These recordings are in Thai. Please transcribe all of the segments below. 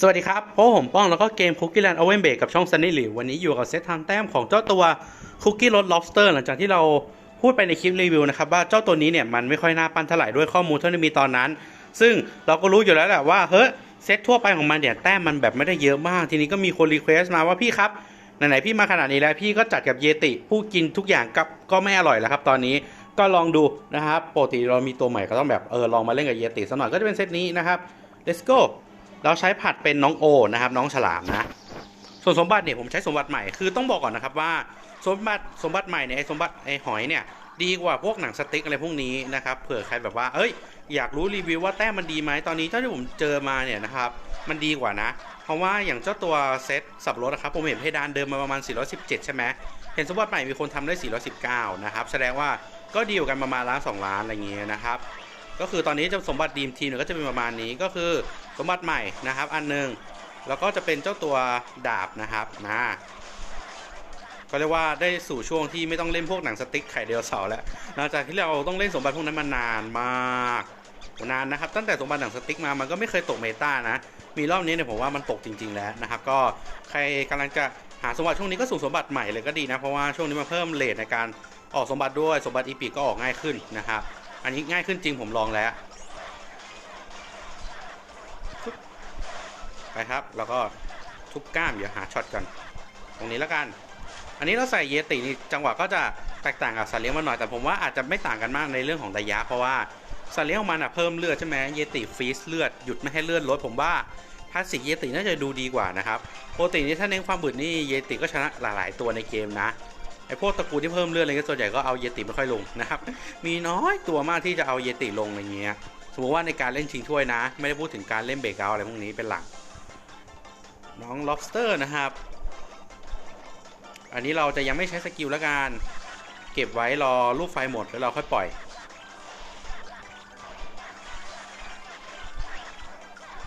สวัสดีครับพบผมป้องแล้วก็เกมคุกกี้แลนด์โอเวนเบกับช่องซันนี่หลิววันนี้อยู่กับเซตทำแต้มของเจ้าตัวคุกกี้รส lobster หลังจากที่เราพูดไปในคลิปรีวิวนะครับว่าเจ้าตัวนี้เนี่ยมันไม่ค่อยน่าปั้นเท่าไหร่ด้วยข้อมูลที่มีตอนนั้น ซึ่งเราก็รู้อยู่แล้วแหละว่าเฮ้ยเซตทั่วไปของมันเนี่ยแต้มมันแบบไม่ได้เยอะมาก ทีนี้ก็มีคนรีเควสต์มาว่าพี่ครับไหนๆพี่มาขนาดนี้แล้วพี่ก็จัดกับเยติผู้กินทุกอย่างกับก็ไม่อร่อยแล้วครับตอนนี้ก็ลองดูนะครับปกติเรามีตัวใหม่ก็ต้องแบบเออลองมาเล่นกับเยติสักหน่อยก็จะเป็นเซตนี้นะครับ let's go เราใช้ผัดเป็นน้องโอนะครับ น้องฉลามนะ ส่วนสมบัติเนี่ยผมใช้สมบัติใหม่คือต้องบอกก่อนนะครับว่าสมบัติสมบัติใหม่เนี่ยไอ้สมบัติไอ้หอยเนี่ยดีกว่าพวกหนังสติ๊กอะไรพวกนี้นะครับเผื่อใครแบบว่า เอ้ย อยากรู้รีวิวว่าแต้มมันดีไหมตอนนี้เจ้าที่ผมเจอมาเนี่ยนะครับ มันดีกว่านะ เพราะว่าอย่างเจ้าตัวเซตสับรถนะครับ ผมเห็นเพดานเดิมมาประมาณ 417 ใช่ไหมเห็นสมบัติใหม่มีคนทำได้ 419 นะครับ แสดงว่าก็ดีกว่ากันประมาณล้านสองล้านอะไรอย่างเงี้ยนะครับ ก็คือตอนนี้จ้าสมบัติดีมทีมเนี่ยก็จะเป็นประมาณนี้ก็คือสมบัติใหม่นะครับ อันหนึ่งแล้วก็จะเป็นเจ้าตัวดาบนะครับนะก็เรียกว่าได้สู่ช่วงที่ไม่ต้องเล่นพวกหนังสติ๊กไข่เดียวเสาร์แล้วหลังจากที่เราต้องเล่นสมบัติพวกนั้นมานานมากนานนะครับ ตั้งแต่สมบัติหนังสติ๊กมามันก็ไม่เคยตกเมตานะ มีรอบนี้เนี่ยผมว่ามันตกจริง ๆ แล้วนะครับ ก็ใครกำลังจะหาสมบัติช่วงนี้ก็สู่สมบัติใหม่เลยก็ดีนะ เพราะว่าช่วงนี้มาเพิ่มเลทในการออกสมบัติด้วยสมบัติอีพีก็ออกง่ายขึ้นนะครับ อันนี้ง่ายขึ้นจริงผมลองแล้ว ไปครับ แล้วก็ทุบกล้าม เดี๋ยวหาช็อตก่อนตรงนี้แล้วกัน อันนี้เราใส่เยตินี่จังหวะก็จะแตกต่างกับสัตว์เลี้ยงมาหน่อยแต่ผมว่าอาจจะไม่ต่างกันมากในเรื่องของระยะเพราะว่าสัตว์เลี้ยงของมันอะเพิ่มเลือดใช่ไหมเยติฟีสเลือดหยุดไม่ให้เลือดลดผมว่าพาสสิกเยติน่าจะดูดีกว่านะครับโปกตินี่ถ้าเน้นความบึดนี่เยติก็ชนะหลาย ๆ ตัวในเกมนะ ไอพวกตระกูลที่เพิ่มเลือดอะไรก็ส่วนใหญ่ก็เอาเยติไม่ค่อยลงนะครับ มีน้อยตัวมากที่จะเอาเยติลงอะไรเงี้ย สมมติว่าในการเล่นชิงถ้วยนะ ไม่ได้พูดถึงการเล่นเบรกเอาอะไรพวกนี้เป็นหลัก น้อง lobster นะครับ อันนี้เราจะยังไม่ใช้สกิลล้วกัน เก็บไว้รอลูกไฟหมดแล้วเราค่อยปล่อย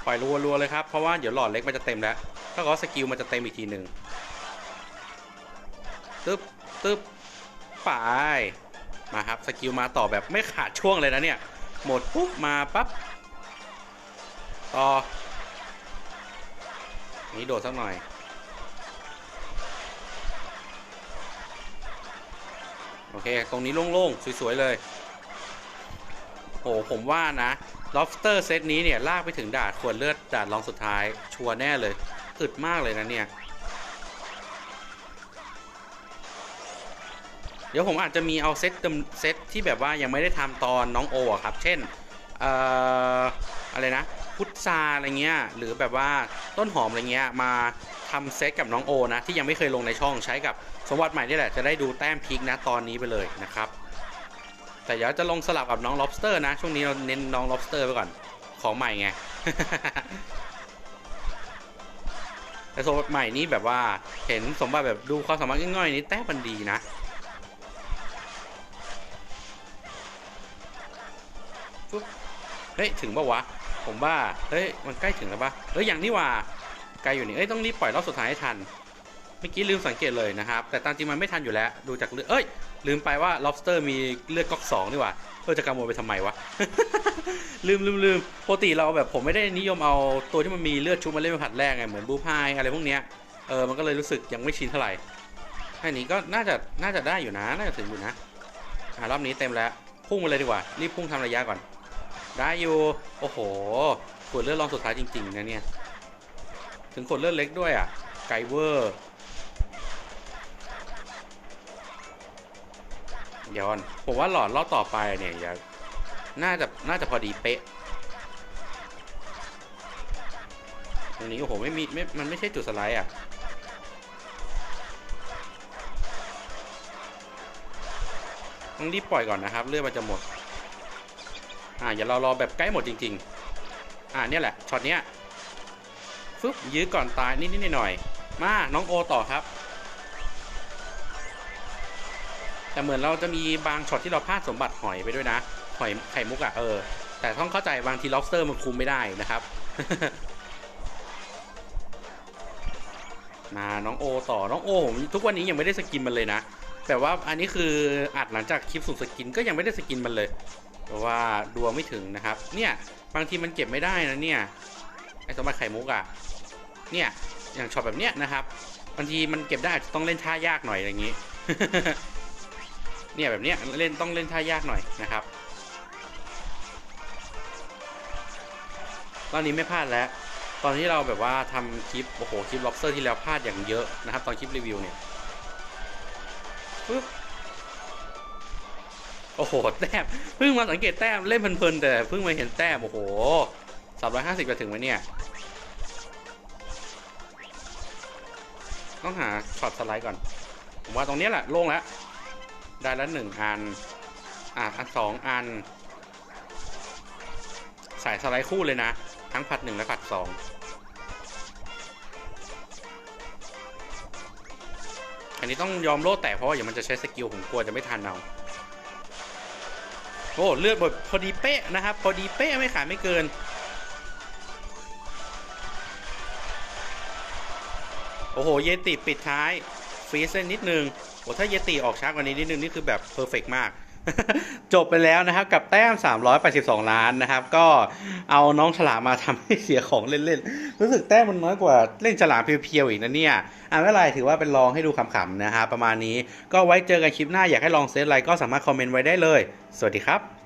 ปล่อยรัวๆเลยครับ เพราะว่าเดี๋ยวหลอดเล็กมันจะเต็มแล้ว ถ้าก็สกิลมันจะเต็มอีกทีหนึ่งตึ๊บ ตึ๊บไปมาครับสกิลมาต่อแบบไม่ขาดช่วงเลยนะเนี่ย หมดปุ๊บมาปั๊บต่อ นี่โดดสักหน่อย โอเค ตรงนี้โล่งๆ สวย ๆ เลยโอ้ผมว่านะ lobster เซตนี้เนี่ย ลากไปถึงดาดขวดเลือดดาดรองสุดท้าย ชัวร์แน่เลยอึดมากเลยนะเนี่ย เดี๋ยวผมอาจจะมีเอาเซตเต็มเซตที่แบบว่ายังไม่ได้ทำตอนน้องโอครับ เช่นเอ่ออะไรนะ พุทราอะไรเงี้ยหรือแบบว่าต้นหอมอะไรเงี้ยมาทำเซตกับน้องโอนะที่ยังไม่เคยลงในช่องใช้กับสมบัติใหม่นี่แหละจะได้ดูแต้มพีคนะตอนนี้ไปเลยนะครับ แต่เดี๋ยวจะลงสลับกับน้อง lobster นะ ช่วงนี้เราเน้นน้อง lobster ไปก่อนของใหม่ไงแต่สมบัติใหม่นี่แบบว่าเห็นสมบัติแบบดูความสามารถง่อยๆนี้แต้มมันดีนะ เฮ้ยถึงปะวะ ผมว่าเฮ้ยมันใกล้ถึงแล้วปะเฮ้ยอย่างที่ว่าไกลอยู่นี่เอ้ยต้องรีบปล่อยรอบสุดท้ายให้ทันเมื่อกี้ลืมสังเกตเลยนะครับ แต่ตามจริงมันไม่ทันอยู่แล้วดูจากเลือดเอ้ยลืมไปว่า lobster มีเลือดก๊อกสองนี่ว่าเออจะกังวลไปทำไมวะลืมลืมลืมปกติเราแบบผมไม่ได้นิยมเอาตัวที่มันมีเลือดชุบมาเล่นเป็นผัดแรกไงเหมือนบูพายอะไรพวกเนี้ยเออมันก็เลยรู้สึกยังไม่ชินเท่าไหร่แค่นี้ก็น่าจะน่าจะได้อยู่นะน่าจะถึงอยู่นะอ่ารอบนี้เต็มแล้วพุ่งมาเลยดีกว่ารีบพุ่งทำระยะก่อน ได้อยู่ โอ้โห ขวดเลือดรองสุดท้ายจริง ๆ นะเนี่ย ถึงขวดเลือดเล็กด้วยอะ ไกเวอร์เยวก่อน ผมว่าหลอดรอบต่อไปเนี่ยอย่าน่าจะ น่าจะพอดีเป๊ะ ตรงนี้ โอ้โห ไม่มีไม่มันไม่ใช่จุดสไลด์อะต้องรีบปล่อยก่อนนะครับ เลือดมันจะหมด อ่าอย่าเรารอแบบใกล้หมดจริง ๆ อ่าเนี่ยแหละช็อตเนี้ยฟึบยื้อก่อนตายนิดๆหน่อยๆมาน้องโอต่อครับ แต่เหมือนเราจะมีบางช็อตที่เราพลาดสมบัติหอยไปด้วยนะหอยไข่มุกอะเออ แต่ต้องเข้าใจบางที lobster มันคุมไม่ได้นะครับ มาน้องโอต่อน้องโอผมทุกวันนี้ยังไม่ได้สกินมันเลยนะแต่ว่าอันนี้คืออัดหลังจากคลิปสุ่มสกินก็ยังไม่ได้สกินมันเลย เพราะว่าดวงไม่ถึงนะครับ เนี่ยบางทีมันเก็บไม่ได้นะเนี่ยไอสมบัติไข่มุกอะ่ะเนี่ยอย่างช็อตแบบเนี้ยนะครับบางทีมันเก็บได้จะต้องเล่นท่ายากหน่อยอย่างนี้ เนี่ยแบบเนี้ยเล่นต้องเล่นท่ายากหน่อยนะครับตอนนี้ไม่พลาดแล้ว ตอนที่เราแบบว่าทำคลิปโอ้โหคลิป lobster ที่แล้วพลาดอย่างเยอะนะครับ ตอนคลิปรีวิวเนี่ยปึ๊บ โอ้โห แต้ม เพิ่งมาสังเกตแต้ม เล่นเพลินๆแต่เพิ่งมาเห็นแต้ม โอ้โหสามร้อยห้าสิบจะถึงไหมเนี่ย ต้องหาช็อตสไลด์ก่อน ผมว่าตรงนี้แหละโล่งแล้ว ได้แล้วหนึ่งอัน อะอันสองอันใส่สไลด์คู่เลยนะ ทั้งผัดหนึ่งและผัดสองอันนี้ต้องยอมโลดแต่เพราะว่าอย่างมันจะใช้สกิลผมกลัวจะไม่ทันเอา โอ้เลือดแบดพอดีเป๊ะนะครับ พอดีเป๊ะไม่ขาดไม่เกิน โอ้โห เยติปิดท้ายฟรีเส้นนิดนึงโอ้ถ้าเยติออกช้ากว่านี้นิดนึงนี่คือแบบเพอร์เฟกมาก จบไปแล้วนะครับ กับแต้ม 382 ล้านนะครับ ก็เอาน้องฉลามมาทำให้เสียของเล่นๆ รู้สึกแต้มมันน้อยกว่าเล่นฉลามเพียวๆอีกนะเนี่ยอะไม่ไรถือว่าเป็นลองให้ดูขำๆนะฮะประมาณนี้ก็ไว้เจอกันคลิปหน้าอยากให้ลองเซตอะไรก็สามารถคอมเมนต์ไว้ได้เลย สวัสดีครับ